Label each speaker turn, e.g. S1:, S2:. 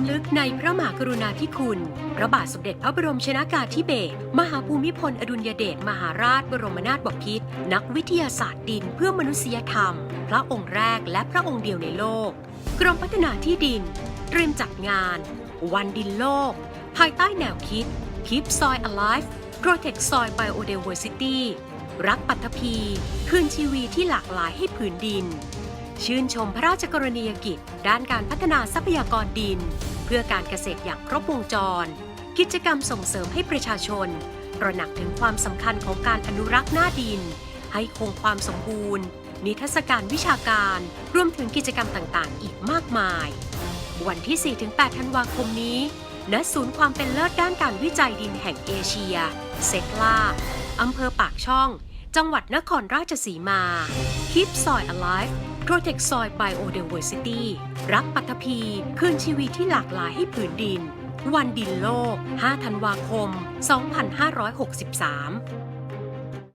S1: ำลึกในพระมหากรุณาธิคุณ พระบาทสมเด็จพระบรมชนากาธิเบศรมหาภูมิพลอดุลยเดชมหาราชบรมนาถบพิตรนักวิทยาศาสตร์ดินเพื่อมนุษยธรรม พระองค์แรกและพระองค์เดียวในโลก กรมพัฒนาที่ดิน เตรียมจัดงาน วันดินโลก ภายใต้แนวคิด Keep Soil Alive Protect Soil Biodiversity รักปัตภี คืนชีวีที่หลากหลายให้ผืนดิน ชื่นชมพระราชกรณียกิจ ด้านการพัฒนาทรัพยากรดิน เพื่อการเกษตรอย่างครบวงจร กิจกรรมส่งเสริมให้ประชาชนตระหนักถึงความสำคัญของการอนุรักษ์หน้าดิน ให้คงความสมบูรณ์ นิทรรศการวิชาการ รวมถึงกิจกรรมต่างๆ อีกมากมาย วันที่ 4-8 ธันวาคมนี้ณศูนย์ความเป็นเลิศด้านการวิจัยดินแห่งเอเชีย เซตลาอำเภอปากช่อง จังหวัดนครราชสีมา Keep Soil Alive Protect Soil Biodiversity รักปัตภีคืนชีวิตที่หลากหลายให้ผืนดิน วันดินโลก 5 ธันวาคม 2563